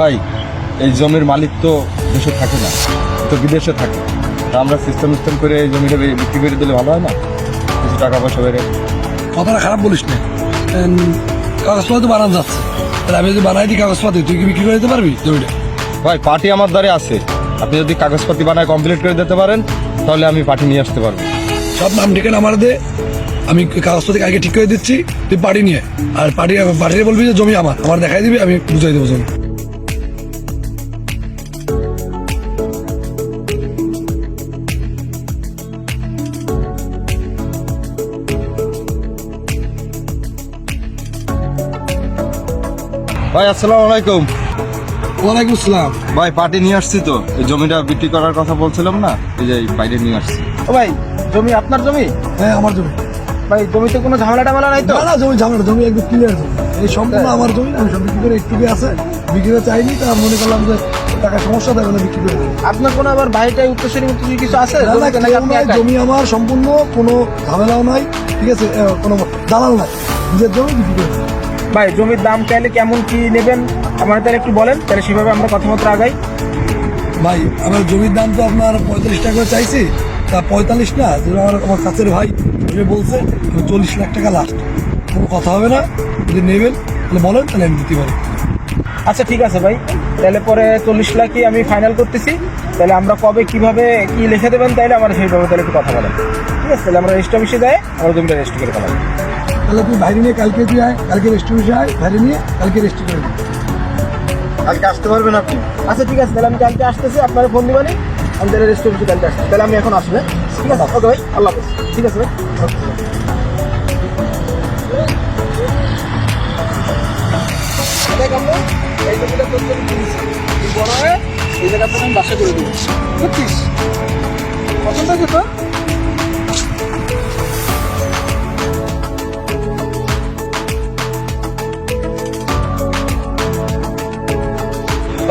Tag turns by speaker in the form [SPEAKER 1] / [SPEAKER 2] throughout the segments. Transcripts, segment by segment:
[SPEAKER 1] ভাই এই জমির মালিক তো দেশে থাকে না তো বিদেশে থাকে। তা আমরা সিস্টেম সিস্টেম করে এই জমিটা বিক্রি করে দিলে ভালো হয় না? কিছু টাকা পয়সা বেড়ে।
[SPEAKER 2] কথাটা খারাপ বলিস না। এম, কাগজপত্র তো বানানো যাচ্ছে। তাহলে আমি যদি বানাই দিই কাগজপাতি তুই কি বিক্রি করে দিতে পারবি জমিটা?
[SPEAKER 1] ভাই পার্টি আমার দ্বারে আছে। আপনি যদি কাগজপাতি বানায় কমপ্লিট করে দিতে পারেন তাহলে আমি পার্টি নিয়ে আসতে পারব।
[SPEAKER 2] সব নাম ঠিকানা আমার দে। আমি কাগজপত্র আগে ঠিক করে দিচ্ছি তুই পার্টি নিয়ে আর পার্টি পার্টিতে বলবি যে জমি আমার আমার দেখাই দিবি আমি বুঝাই দেবো জমি।
[SPEAKER 1] ভাই আসসালামু আলাইকুম।
[SPEAKER 2] ওয়ালাইকুম আসসালাম।
[SPEAKER 1] ভাই পার্টি নিয়ে আসছি তো। এই জমিটা বিক্রি করার কথা বলছিলাম না এই যে বাইরে নিয়ে আসছি।
[SPEAKER 3] ও ভাই জমি আপনার জমি?
[SPEAKER 2] হ্যাঁ আমার জমি।
[SPEAKER 3] ভাই জমিতে কোনো ঝামেলা টামেলা নাই তো?
[SPEAKER 2] না জমি ঝামেলা জমি একদম ক্লিয়ার জমি। এই সম্পূর্ণ আমার জমি আমি সব বিক্রি করে একটু আছে। বিক্রি করে চাইনি তা মনে করলাম যে টাকা সমস্যা থাকবে না বিক্রি করে
[SPEAKER 3] আপনার কোনো আবার বাড়িটাই উত্তরসূরি উত্তরসূরি কিছু আছে?
[SPEAKER 2] না, না,
[SPEAKER 3] জমিতে আপনি
[SPEAKER 2] জমি আমার সম্পূর্ণ কোনো ঝামেলাও নাই ঠিক আছে? কোনো দালাল নাই। নিজের জমি বিক্রি করে।
[SPEAKER 3] ভাই জমির দাম চাইলে কেমন কি নেবেন? আমার তাহলে একটু বলেন তাহলে সেভাবে আমরা কথাবার্তা আগাই।
[SPEAKER 2] ভাই আমার জমির দাম তো আপনার পঁয়তাল্লিশ টাকা চাইছি। তা পঁয়তাল্লিশ না যেটা আমার আমার কাছের ভাই সে বলছে চল্লিশ লাখ টাকা লাস্ট কোনো কথা হবে না যদি নেবেন তাহলে বলেন তাহলে আমি দিতে পারি।
[SPEAKER 3] আচ্ছা ঠিক আছে ভাই। তাহলে পরে চল্লিশ লাখই আমি ফাইনাল করতেছি। তাহলে আমরা কবে কীভাবে কি লিখে দেবেন তাহলে আমরা সেইভাবে তাহলে একটু কথা বলেন। ঠিক আছে তাহলে আমরা রেজিস্ট অফিসে যাই আমরা জমিটা রেজিস্ট করে
[SPEAKER 2] তাহলে তুই বাইরে নিয়ে কালকে তুই আয়, কালকে রেস্টুরেন্টে আয় বাইরে নিয়ে কালকে রেস্টু করে দিই
[SPEAKER 1] কালকে আসতে পারবেন আপনি?
[SPEAKER 3] আচ্ছা ঠিক আছে, তাহলে আমি কালকে আসতেছি, আপনারা ফোন দিবানি। আমি তাহলে অফিসে কালকে আসছি। তাহলে আমি এখন আসবে ঠিক আছে, ওকে ভাই, আল্লাহ হাফেজ। ঠিক আছে ভাই এই হয়ে জায়গাতে আমি বাসা করে দেবো। বুঝছিস পছন্দ হয়েছে তো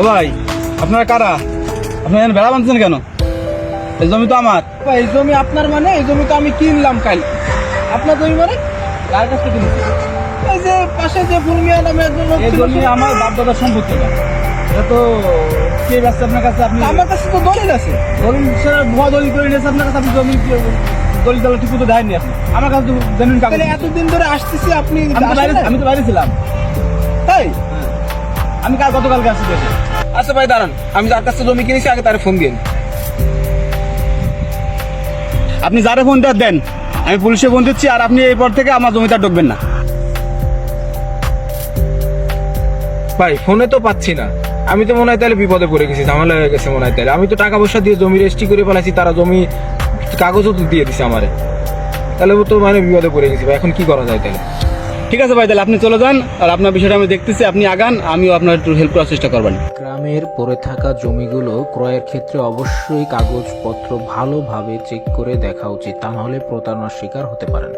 [SPEAKER 4] ভাই আপনারা কারা? আপনারা এখানে বেড়া বাঁধছেন কেন? এই জমি তো আমার।
[SPEAKER 3] ভাই, এই জমি আপনার মানে? এই জমি তো আমি কিনলাম কাল। আপনার জমি মানে? কার কাছ থেকে কিনেছি এই যে পাশে যে ফুলমিয়া নামে একজন লোক
[SPEAKER 4] এই
[SPEAKER 3] ছিল,
[SPEAKER 4] জমি আমার বাপ দাদার সম্পত্তি না। এটা তো কে ব্যস্ত আপনার কাছে? আপনি
[SPEAKER 3] আমার কাছে তো দলিল আছে।
[SPEAKER 4] দলিল সে ভুয়া দলিল করে নিয়েছে আপনার কাছে? আপনি জমি কি- দলিল দলিল ঠিক মতো দেয়নি আপনি। আমার কাছে তো কাগজ
[SPEAKER 3] তাহলে এতদিন ধরে আসতেছি আপনি
[SPEAKER 4] আমি তো বাইরে
[SPEAKER 3] আসেন
[SPEAKER 4] আমি তো বাইরে ছিলাম।
[SPEAKER 3] তাই?
[SPEAKER 4] আমি কাল গতকালকে আসছি দেশে
[SPEAKER 3] আচ্ছা ভাই দাঁড়ান। আমি যার কাছে জমি কিনেছি আগে তার ফোন দিন
[SPEAKER 4] আপনি যারে ফোনটা দেন আমি পুলিশে ফোন দিচ্ছি আর আপনি এরপর থেকে আমার জমিটা ঢুকবেন না।
[SPEAKER 3] ভাই ফোনে তো পাচ্ছি না। আমি তো মনে হয় তাহলে বিপদে পড়ে গেছি ঝামেলা হয়ে গেছে মনে হয় তাহলে। আমি তো টাকা পয়সা দিয়ে জমি রেজিস্ট্রি করে ফেলাইছি তারা জমি কাগজও তো দিয়ে দিছে আমারে। তাহলে তো মানে বিপদে পড়ে গেছি ভাই এখন কি করা যায় তাহলে?
[SPEAKER 4] ঠিক আছে ভাই, তাহলে আপনি চলে যান, আর আপনার বিষয়টা আমি দেখতেছি, আপনি আগান, আমিও আপনার একটু হেল্প করার চেষ্টা করবেন।
[SPEAKER 5] গ্রামের পরে থাকা জমিগুলো ক্রয়ের ক্ষেত্রে অবশ্যই কাগজপত্র ভালোভাবে চেক করে দেখা উচিত তা নাহলে প্রতারণার শিকার হতে পারেন।